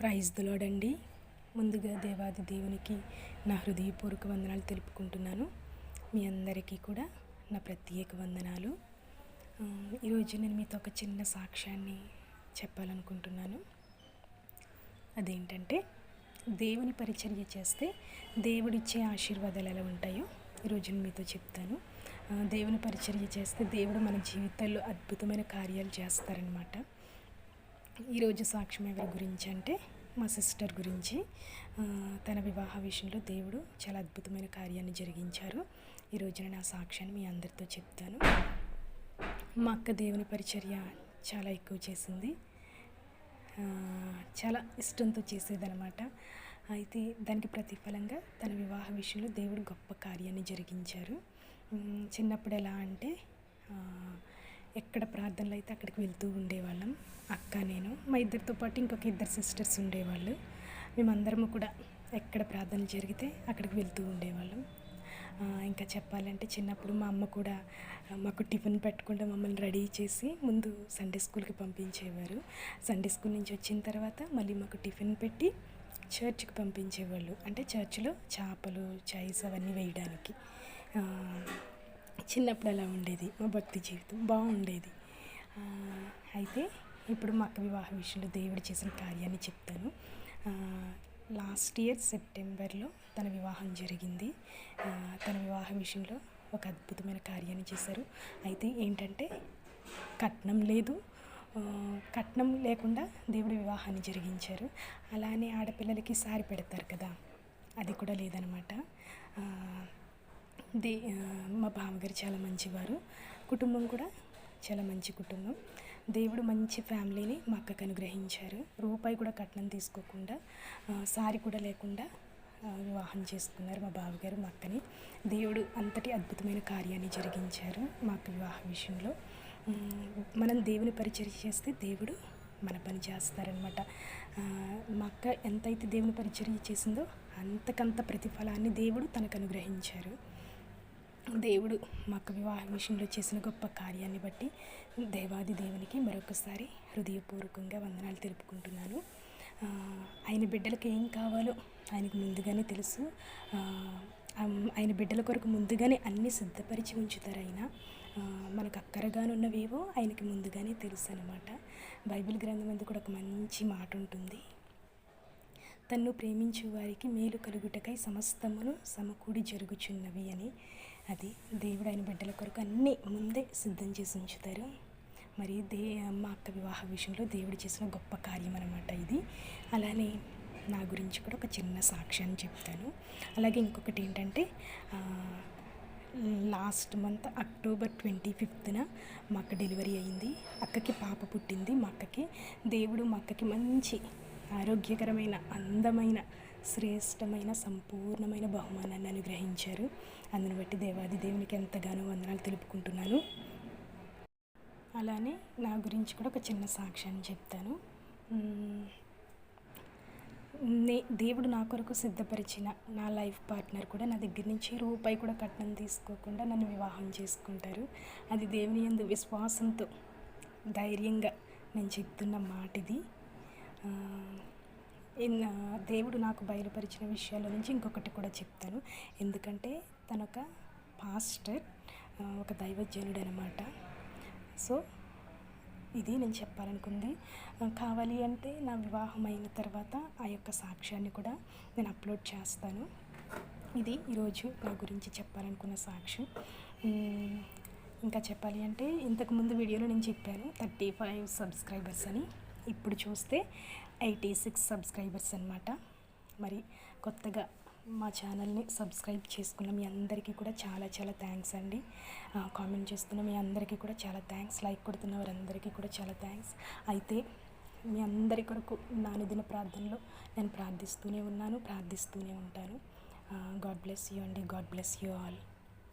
Praise దులోడండి ముందుగా దేవాది దేవునికి నా హృదయపూర్వక వందనాలు తెలుపుకుంటున్నాను. మీ అందరికీ కూడా నా ప్రత్యేక వందనాలు. ఈరోజు నేను మీతో ఒక చిన్న సాక్ష్యాన్ని చెప్పాలనుకుంటున్నాను. అదేంటంటే దేవుని పరిచర్య చేస్తే దేవుడిచ్చే ఆశీర్వాదాలు ఎలా ఉంటాయో ఈరోజు నేను మీతో చెప్తాను. దేవుని పరిచర్య చేస్తే దేవుడు మన జీవితాల్లో అద్భుతమైన కార్యాలు చేస్తారనమాట ఈరోజు సాక్ష్యం ఎవరి గురించి అంటే మా సిస్టర్ గురించి. తన వివాహ విషయంలో దేవుడు చాలా అద్భుతమైన కార్యాన్ని జరిగించారు. ఈరోజు నేను ఆ సాక్ష్యాన్ని మీ అందరితో చెప్తాను. మా అక్క దేవుని పరిచర్య చాలా ఎక్కువ చేసింది. చాలా ఇష్టంతో చేసేదనమాట అయితే దానికి ప్రతిఫలంగా తన వివాహ విషయంలో దేవుడు గొప్ప కార్యాన్ని జరిగించారు. చిన్నప్పుడు ఎలా అంటే ఎక్కడ ప్రార్థనలు అయితే అక్కడికి వెళ్తూ ఉండేవాళ్ళం. అక్క నేను మా ఇద్దరితో పాటు ఇంకొక ఇద్దరు సిస్టర్స్ ఉండేవాళ్ళు. మేమందరము కూడా ఎక్కడ ప్రార్థన జరిగితే అక్కడికి వెళ్తూ ఉండేవాళ్ళం. ఇంకా చెప్పాలంటే చిన్నప్పుడు మా అమ్మ కూడా మాకు టిఫిన్ పెట్టకుండా మమ్మల్ని రెడీ చేసి ముందు సండే స్కూల్కి పంపించేవారు. సండే స్కూల్ నుంచి వచ్చిన తర్వాత మళ్ళీ మాకు టిఫిన్ పెట్టి చర్చ్కి పంపించేవాళ్ళు. అంటే చర్చిలో చేపలు చైస్ అవన్నీ వేయడానికి. చిన్నప్పుడు అలా ఉండేది మా భక్తి జీవితం బాగుండేది. అయితే ఇప్పుడు మా అక్క వివాహ విషయంలో దేవుడు చేసిన కార్యాన్ని చెప్తాను. లాస్ట్ ఇయర్ సెప్టెంబర్లో తన వివాహం జరిగింది. తన వివాహ విషయంలో ఒక అద్భుతమైన కార్యాన్ని చేశారు. అయితే ఏంటంటే కట్నం లేదు. కట్నం లేకుండా దేవుడి వివాహాన్ని జరిగించారు. అలానే ఆడపిల్లలకి సారి పెడతారు కదా అది కూడా లేదనమాట. దే మా బావగారు చాలా మంచివారు. కుటుంబం కూడా చాలా మంచి కుటుంబం. దేవుడు మంచి ఫ్యామిలీని మా అక్కకు అనుగ్రహించారు. రూపాయి కూడా కట్నం తీసుకోకుండా సారి కూడా లేకుండా వివాహం చేసుకున్నారు మా బావగారు మా అక్కని. దేవుడు అంతటి అద్భుతమైన కార్యాన్ని జరిగించారు మా అక్క వివాహ విషయంలో. మనం దేవుని పరిచయం చేస్తే దేవుడు మన పని చేస్తారనమాట మా అక్క ఎంతైతే దేవుని పరిచర్య చేసిందో అంతకంత ప్రతిఫలాన్ని దేవుడు తనకు అనుగ్రహించారు. దేవుడు మాకు వివాహ విషయంలో చేసిన గొప్ప కార్యాన్ని బట్టి దేవాది దేవునికి మరొకసారి హృదయపూర్వకంగా వందనాలు తెలుపుకుంటున్నాను. ఆయన బిడ్డలకు ఏం కావాలో ఆయనకు ముందుగానే తెలుసు. ఆయన బిడ్డల కొరకు ముందుగానే అన్ని సిద్ధపరిచి ఉంచుతారు ఆయన. మనకు అక్కరగానున్నవేవో ఆయనకి ముందుగానే తెలుసు అనమాట బైబిల్ గ్రంథం అందు కూడా ఒక మంచి మాట ఉంటుంది. తన్ను ప్రేమించు వారికి మేలు కలుగుటకై సమస్తమును సమకూడి జరుగుచున్నవి అని. అది దేవుడు ఆయన బిడ్డల కొరకు అన్నీ ముందే సిద్ధం చేసి ఉంచుతారు. మరి దే మా అక్క వివాహ విషయంలో దేవుడు చేసిన గొప్ప కార్యం అనమాట ఇది. అలానే నా గురించి కూడా ఒక చిన్న సాక్ష్యాన్ని చెప్తాను. అలాగే ఇంకొకటి ఏంటంటే లాస్ట్ మంత్ అక్టోబర్ ట్వంటీ ఫిఫ్త్న మా అక్క డెలివరీ అయింది. అక్కకి పాప పుట్టింది మా అక్కకి. దేవుడు మా అక్కకి మంచి ఆరోగ్యకరమైన అందమైన శ్రేష్టమైన సంపూర్ణమైన బహుమానాన్ని అనుగ్రహించారు. అందును బట్టి దేవాది దేవునికి ఎంతగానో వందనాలు తెలుపుకుంటున్నాను. అలానే నా గురించి కూడా ఒక చిన్న సాక్ష్యాన్ని చెప్తాను. నే దేవుడు నా కొరకు సిద్ధపరిచిన నా లైఫ్ పార్ట్నర్ కూడా నా దగ్గర నుంచి రూపాయి కూడా కట్నం తీసుకోకుండా నన్ను వివాహం చేసుకుంటారు. అది దేవుని యందు విశ్వాసంతో ధైర్యంగా నేను చెప్తున్న మాట ఇది దేవుడు నాకు బయలుపరిచిన విషయాల నుంచి ఇంకొకటి కూడా చెప్తాను. ఎందుకంటే తనొక పాస్టర్ ఒక దైవజనుడు అనమాట సో ఇది నేను చెప్పాలనుకుంది. కావాలి అంటే నా వివాహం అయిన తర్వాత ఆ యొక్క సాక్ష్యాన్ని కూడా నేను అప్లోడ్ చేస్తాను. ఇది ఈరోజు నా గురించి చెప్పాలనుకున్న సాక్ష్యం. ఇంకా చెప్పాలి అంటే ఇంతకుముందు వీడియోలో నేను చెప్పాను థర్టీ ఫైవ్ సబ్స్క్రైబర్స్ అని. ఇప్పుడు చూస్తే ఎయిటీ సిక్స్ సబ్స్క్రైబర్స్ అనమాట మరి కొత్తగా మా ఛానల్ని సబ్స్క్రైబ్ చేసుకున్న మీ అందరికీ కూడా చాలా చాలా థ్యాంక్స్ అండి. కామెంట్ చేస్తున్న మీ అందరికీ కూడా చాలా థ్యాంక్స్. లైక్ కొడుతున్న వారందరికీ కూడా చాలా థ్యాంక్స్. అయితే మీ అందరి కొరకు నానుదిన ప్రార్థనలో నేను ప్రార్థిస్తూనే ఉన్నాను ప్రార్థిస్తూనే ఉంటాను. గాడ్ బ్లెస్ యూ అండి. God bless you all.